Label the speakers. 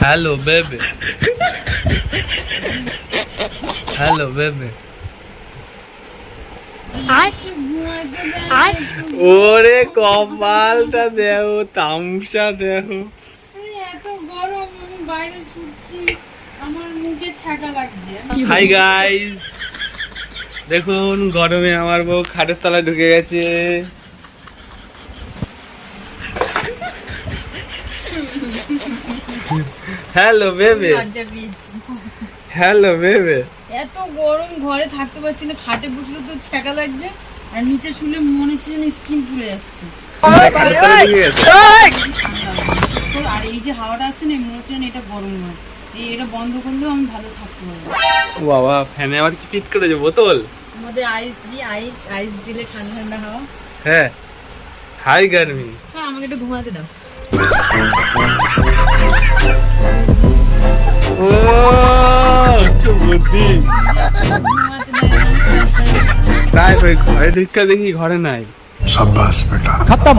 Speaker 1: Hello বেবে hello বেবে ওরে কপালটা দেও তামসা
Speaker 2: আরে এত গরম আমি বাইরে ছুটছি। আমার মুখে ছাকা লাগছে।
Speaker 1: হাই গাইস দেখুন গরমে আমার বউ খাটের তলায় ঢুকে গেছে। হ্যালো বেবে। হ্যালো বেবে।
Speaker 2: এত গরম ঘরে থাকতে পারছি না খাটে বসলে তো ছাকা লাগছে আর নিচে শুলে মনে হচ্ছে যেন স্কিন পুড়ে যাচ্ছে। আর এই যে হাওয়াটা আসছে না মনে হচ্ছে এটা গরম হয় এটা বন্ধ করলেও আমি ভালো থাকতে পারব।
Speaker 1: বাবা ফ্যানে আবার কি ফিট করেছে বোতল?
Speaker 2: মধ্যে আইস দি আইস আইস দিলে ঠান্ডা ঠান্ডা হাওয়া।
Speaker 1: হ্যাঁ হাই গার্মি।
Speaker 2: হ্যাঁ আমাকে একটু ঘুমাতে দাও।
Speaker 1: ও বুদ্ধি। তাই ঘরে ঢুকে দেখি ঘরে নাই।
Speaker 3: সাব্বাস বেটা। খতম।